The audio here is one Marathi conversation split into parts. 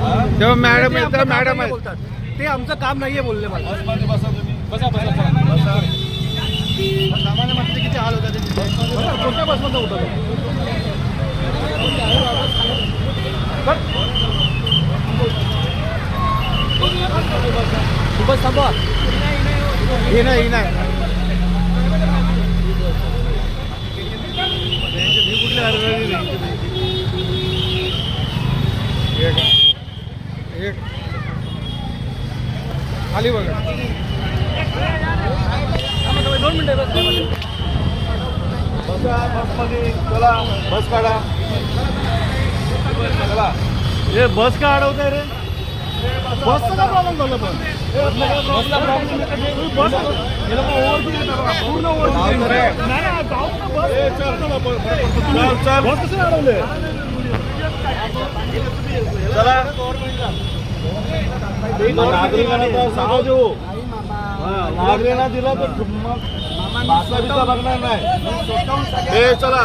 तेव्हा मॅडम येतात मॅडम बोलतात. ते आमचं काम नाहीये बोलले मला बसा बसा चला. सामान्य माणसाचे किती हाल होतात कोणत्या बसमध्ये होतं खूपच थांबवा ही नाही ही नाही एक एक खाली बघा. दोन मिनिटं बस बसा बसमध्ये चला बस काढा चला हे बस का अडवताय रे? बसचा काय प्रॉब्लेम झाला पण? बसचा प्रॉब्लेम बस. हे लोक पूर्ण ओव्हरब्रिज नाही नाही, जाऊ ना बस. चल चल बस कसं अडवले चला. नागरिकांना तर सांगा देऊ. नागरिकांना दिला तर मग बासा बिसा बघणार नाही. हे चला.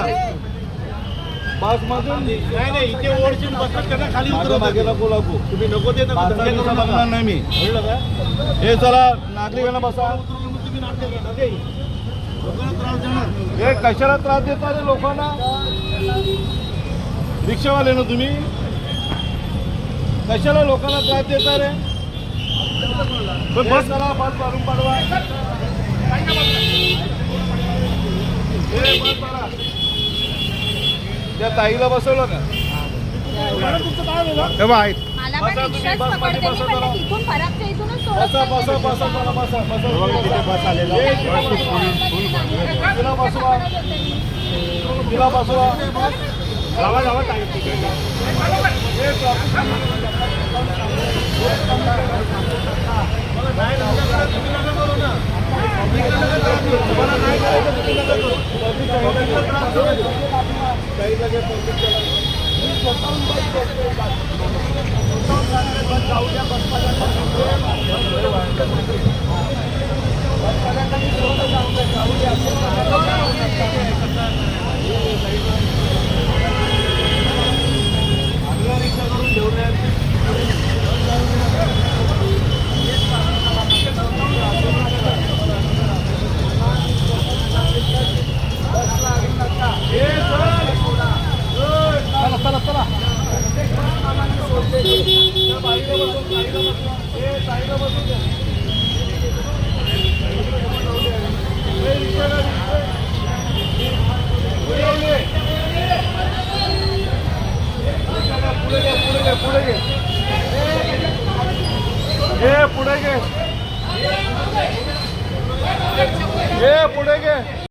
बस मधून नाही नाही इथे बसत त्यांना खाली माझ्या मागे उतरवतात नको. लागू तुम्ही नको. बघणार नाही मी? हे चला. नागरिकांना बसा. हे कशाला त्रास देता रे लोकांना? रिक्षावाले ना तुम्ही? कशाला लोकांना त्रास देता रे? बस बस. करा बस मारून पाडवा. त्या ताईला बसवलं का? चला हे तिला बसवा. तिला बसवा जावा जावा टाईम चला चला चला पुढे घे. पुढे घे.